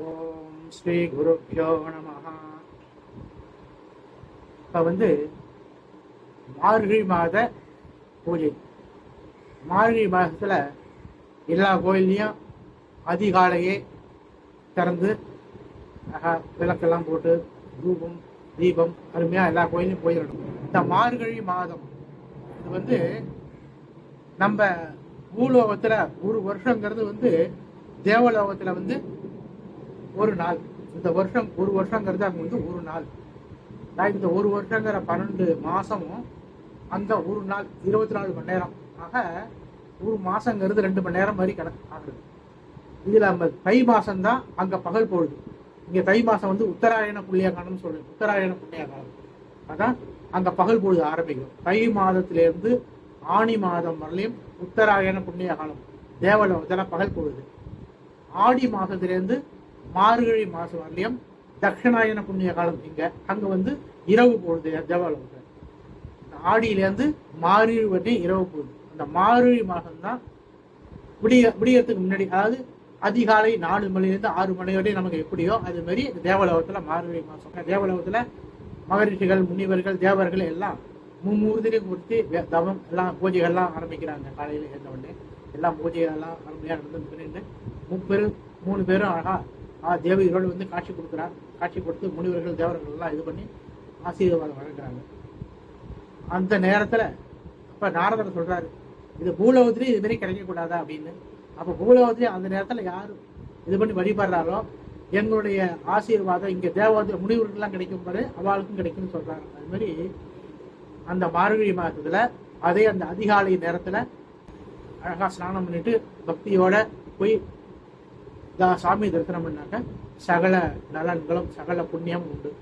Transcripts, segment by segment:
ஓம் ஸ்ரீ குருப்பியோ நம இப்போ வந்து மார்கழி மாத பூஜை. மார்கழி மாதத்தில் எல்லா கோயில்லையும் அதிகாலையே திறந்து விளக்கெல்லாம் போட்டு தூபம் தீபம் அருமையாக எல்லா கோயிலையும் போயிடணும். இந்த மார்கழி மாதம் இது வந்து நம்ம பூலோகத்தில் ஒரு வருஷங்கிறது வந்து தேவலோகத்தில் வந்து ஒரு நாள். இந்த வருஷம் ஒரு வருஷங்கிறது அங்கே வந்து ஒரு நாள். நான் இந்த ஒரு வருஷங்கிற பன்னெண்டு மாதமும் அங்கே ஒரு நாள் இருபத்தி நாலு மணி நேரம். ஆக ஒரு மாதங்கிறது ரெண்டு மணி நேரம் மாதிரி கணக்கு ஆகுது. இதில் நம்ம தை மாதம்தான் அங்கே பகல் பொழுது. இங்கே தை மாதம் வந்து உத்தராயண புண்ணியகாலம்னு சொல்லுது உத்தராயண புண்ணிய அதான் அங்கே பகல் பொழுது ஆரம்பிக்கும். தை மாதத்திலேருந்து ஆணி மாதம் வரலையும் உத்தராயண புண்ணிய காலம் தேவலோகத்துல பகல் பொழுது. ஆடி மாதத்திலேருந்து மார்கழி மாசம் வரலையும் தட்சிணாயன புண்ணிய காலம் இங்க. அங்க வந்து இரவு பொழுது தேவாலயத்தில் ஆடியிலேருந்து மார்கழி வரையும் இரவு பொழுது. அந்த மார்கழி மாசம்தான் விடிய விடியறதுக்கு முன்னாடி அதாவது அதிகாலை நாலு மணிலேருந்து ஆறு மணி வரையும் நமக்கு எப்படியோ அது மாதிரி தேவலோகத்தில் மார்கழி மாதம் தேவலோகத்துல மகரிஷிகள் முனிவர்கள் தேவர்கள் எல்லாம் மும்மூர்த்திலையும் குறித்து தவம் எல்லாம் பூஜைகள்லாம் ஆரம்பிக்கிறாங்க. காலையில் எழுந்த உடனே. எல்லாம் பூஜைகள்லாம் அருமையாக நடந்து பிரிந்து முப்பெரும் மூணு பேரும் அழகாக ஆ தேவதைகளோடு வந்து காட்சி கொடுக்குறார். காட்சி கொடுத்து முனிவர்கள் தேவர்கள் எல்லாம் இது பண்ணி ஆசீர்வாதம் வழங்குறாங்க. அந்த நேரத்தில் இப்போ நாரதர் சொல்கிறாரு இது பூலோகத்துலேயும் இது மாதிரி கிடைக்கக்கூடாதா? அப்படின்னு. அப்போ பூலோகத்துலேயும் அந்த நேரத்தில் யார் இது பண்ணி வழிபடுறாரோ எங்களுடைய ஆசீர்வாதம் இங்கே தேவதை முனிவர்கள்லாம் கிடைக்கும் பாரு அவளுக்கும் கிடைக்கும்னு சொல்கிறாங்க அது மாதிரி அந்த மார்கழி மாதத்தில் அதே அந்த அதிகாலை நேரத்தில் அழகாக ஸ்நானம் பண்ணிட்டு பக்தியோட போய் தா- சாமி தரிசனம் பண்ணாக்க சகல நலன்களும் சகல புண்ணியம் உண்டு.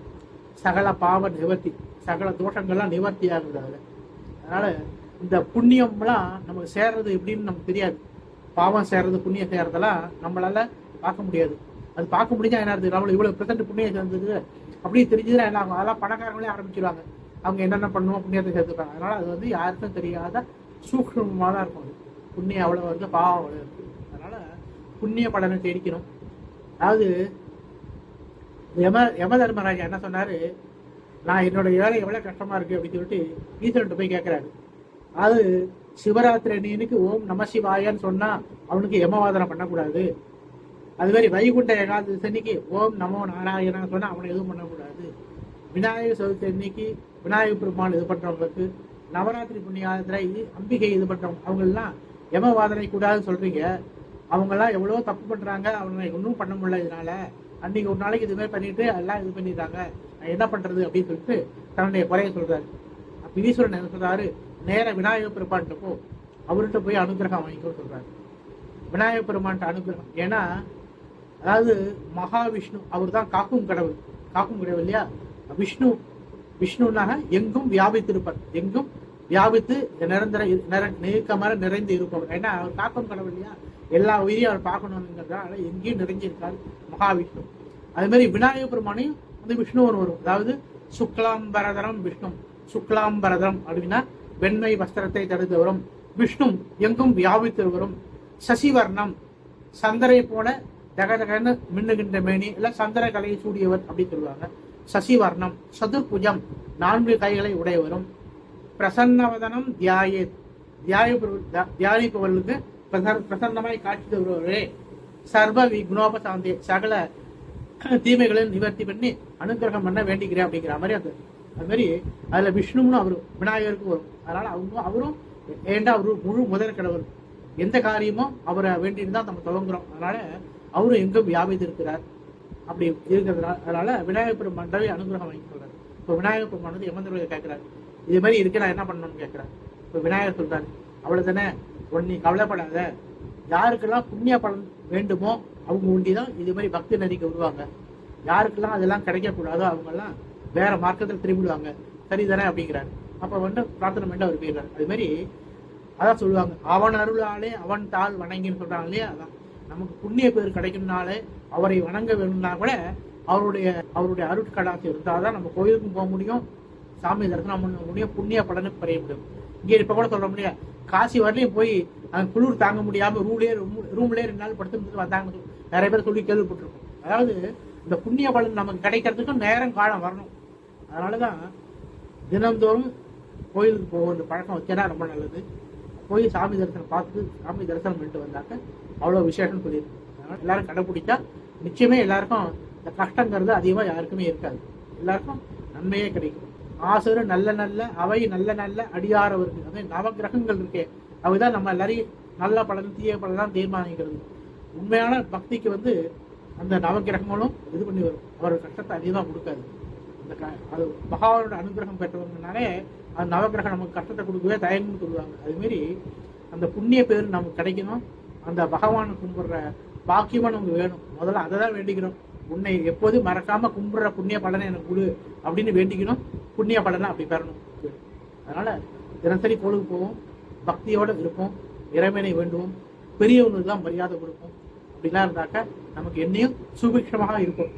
சகல பாவ நிவர்த்தி சகல தோஷங்கள்லாம் நிவர்த்தி ஆகுது அதில். அதனால் இந்த புண்ணியம்லாம் நமக்கு சேர்றது எப்படின்னு நமக்கு தெரியாது. பாவம் சேர்றது புண்ணியம் சேர்றதெல்லாம் நம்மளால் பார்க்க முடியாது. அது பார்க்க முடிஞ்சால் என்ன இருக்குது இவ்வளோ இவ்வளவு பிரசன்ட் புண்ணியம் சேர்ந்தது. அப்படி தெரிஞ்சதுன்னா என்ன ஆகும்? அதெல்லாம் பணக்காரங்களே ஆரம்பிச்சிருவாங்க. அவங்க என்னென்ன பண்ணுவோம் புண்ணியத்தை சேர்த்துருக்காங்க அதனால் அது வந்து யாருக்கும் தெரியாத சூக்ஷ்மமாக தான் இருக்கும் அது. புண்ணியம் அவ்வளோ வந்து பாவம் அவ்வளோ இருக்குது புண்ணிய பலனை தேடிக்கணும் அதாவது யம யம தர்மராஜா என்ன சொன்னாரு? நான் என்னோட வேலை எவ்வளவு கஷ்டமா இருக்கு அப்படின்னு சொல்லிட்டு ஈஸ்வரன் போய் கேட்கிறாரு அது சிவராத்திரி அன்னைக்கு ஓம் நம சிவாயான்னு சொன்னா அவனுக்கு யமவாதனை பண்ணக்கூடாது. அது மாதிரி வைகுண்ட ஏகாதசி அன்னைக்கு ஓம் நமோ நாராயணா சொன்னா அவனை எதுவும் பண்ணக்கூடாது. விநாயகர் சதுர்த்தி அன்னைக்கு விநாயகர் பெருமாள் இது பண்றவங்களுக்கு நவராத்திரி புண்ணியாத்திரை அம்பிகை இது பண்றவங்க அவங்க எல்லாம் யமவாதனை கூடாதுன்னு சொல்றீங்க. அவங்க எல்லாம் எவ்வளவோ தப்பு பண்றாங்க. அவங்க ஒன்றும் பண்ண முடியல இதனால. அன்னைக்கு ஒரு நாளைக்கு இது மாதிரி பண்ணிட்டு எல்லாம் இது பண்ணிடுறாங்க. என்ன பண்றது அப்படின்னு சொல்லிட்டு தன்னுடைய குறைய சொல்றாரு. அப்ப ஈஸ்வரன் என்ன சொல்றாரு? நேர விநாயகர் பெருமான்கிட்ட அவர்கிட்ட போய் அனுகிரகம் வாங்கிக்கோ சொல்றாரு. விநாயகர் பெருமான்கிட்ட அனுகிரகம். ஏன்னா அதாவது மகாவிஷ்ணு அவர் தான் காக்கும் கடவுள். காக்கும் கடவுள் இல்லையா? விஷ்ணு விஷ்ணுனாக எங்கும் வியாபித்திருப்பார். எங்கும் வியாபித்து நிரந்தர நிர- நீக்கமர நிறைந்து இருப்பவர். ஏன்னா அவர் காக்கும் கடவுள் இல்லையா? எல்லா உயிரையும் அவர் பார்க்கணுங்கிறதால எங்கேயும் நிறைஞ்சிருக்கார் மகாவிஷ்ணு. அது மாதிரி விநாயகர் பெருமானையும் வந்து விஷ்ணுவன் வரும். அதாவது சுக்லாம்பரதரம் விஷ்ணு. சுக்லாம்பரதரம் அப்படின்னா வெண்மை வஸ்திரத்தை தடுத்து வரும் விஷ்ணு எங்கும் வியாபித்து வரும் சசிவர்ணம் சந்தரை போல தகதகன்னு மின்னுகின்ற மேனி இல்லை சந்திர கலையை சூடியவர் அப்படின்னு சொல்லுவாங்க. சசிவர்ணம் சதுர்புஜம் நான்கு கைகளை உடையவரும். பிரசன்னவதனம் தியாயே தியாய தியானிப்பவர்களுக்கு பிரசன்னமாய் காட்சி தருபவர்களே சர்வ விக்னோபசாந்தி சகல தீமைகளை நிவர்த்தி பண்ணி அனுகிரகம் பண்ண வேண்டிக்கிறேன் அப்படிங்கிற மாதிரி அது. அது மாதிரி அதுல விஷ்ணுன்னு அவரு விநாயகருக்கு வரும். அதனால அவங்க அவரும் ஏண்டா அவரு முழு முதல் கடவுள். எந்த காரியமும் அவரை வேண்டிட்டு தான் நம்ம துவங்குறோம். அதனால அவரும் எங்கும் வியாபித்து இருக்கிறார் அப்படி இருக்கிறதுனால அதனால விநாயகர் பெருமாண்டவே அனுகிரகம் வாங்கி சொல்றாரு. இப்போ விநாயகர் பெருமான் வந்து எமந்தர்களை கேட்கிறார் இது மாதிரி இருக்கு நான் என்ன பண்ணணும்னு கேட்குறேன் இப்போ விநாயகர் சொல்கிறார் அவ்வளோ தானே நீ கவலைப்படாத. யாருக்கெல்லாம் புண்ணிய பலன் வேண்டுமோ அவங்க உண்டி தான் இது மாதிரி பக்தி நதிக்கு வருவாங்க. யாருக்கெல்லாம் அதெல்லாம் கிடைக்கக்கூடாதோ அவங்கெல்லாம் வேற மார்க்கத்தில் திரும்பிடுவாங்க. சரிதானே அப்படிங்கிறாரு. அப்போ வந்து பிரார்த்தனை பண்ணி அவர் போயிடுறாரு. அது மாதிரி அதான் சொல்லுவாங்க அவன் அருளாலே அவன் தாள் வணங்கின்னு சொல்கிறாங்க இல்லையா? அதான். நமக்கு புண்ணிய பேர் கிடைக்கணும்னாலே அவரை வணங்க வேணும்னா கூட அவருடைய அவருடைய அருட்கடாசி இருந்தாதான் நம்ம கோயிலுக்கும் போக முடியும் சாமி தரிசனம் பண்ண முடியும் புண்ணிய பலனுக்கு பெற முடியும். இங்கே இப்போ கூட சொல்ல முடியாது. காசி வரலையும் போய் அங்க குளிர் தாங்க முடியாமல் ரூம்லேயே ரூம் ரூம்லேயே ரெண்டு நாள் படுத்து வந்தாங்க நிறைய பேர் சொல்லி கேள்விப்பட்டிருக்கோம். அதாவது இந்த புண்ணிய பலன் நமக்கு கிடைக்கிறதுக்கும் நேரம் காலம் வரணும். அதனால தான் தினந்தோறும் கோயிலுக்கு போகிற பழக்கம் வச்சேன்னா ரொம்ப நல்லது. போய் சாமி தரிசனம் பார்த்துட்டு சாமி தரிசனம் பண்ணிட்டு வந்தாக்க அவ்வளோ விசேஷம் சொல்லியிருக்கு அதனால் எல்லாரும் கடைப்பிடிச்சா நிச்சயமே எல்லாருக்கும் இந்த கஷ்டங்கிறது அதிகமாக யாருக்குமே இருக்காது. எல்லாருக்கும் நன்மையே கிடைக்கும். ஆசுரு நல்ல நல்ல அவை நல்ல நல்ல அடியாரவர்கள். அதே நவகிரகங்கள் இருக்கே. அவைதான் நம்ம எல்லாரையும் நல்ல பலன் தீய பலன் தீர்மானிக்கிறது. உண்மையான பக்திக்கு வந்து அந்த நவகிரகங்களும் இது பண்ணி வரும். அவர் கஷ்டத்தை அதிகமாக கொடுக்காது. அந்த க- அது பகவானோட அனுகிரகம் பெற்றவங்கனாலே அந்த நவகிரகம் நமக்கு கஷ்டத்தை கொடுக்கவே தயங்கம்னு சொல்லுவாங்க. அதுமாரி அந்த புண்ணிய பேர் நமக்கு கிடைக்கணும். அந்த பகவானை கும்பிடுற பாக்கியமாக நமக்கு வேணும். முதல்ல அதை தான் வேண்டிக்கிறோம். உன்னை எப்போதும் மறக்காம கும்பிடுற புண்ணிய பலனை எனக்கு கொடு அப்படின்னு வேண்டிக்கணும். புண்ணிய பலனை அப்படி பெறணும். அதனால தினசரி கோளுக்கு போவோம். பக்தியோட இருப்போம். இறைவனை வேண்டுவோம். பெரியவங்களுக்கு தான் மரியாதை கொடுப்போம். அப்படிலாம் இருந்தாக்க நமக்கு என்னையும் சுபிக்ஷமாக இருக்கும்.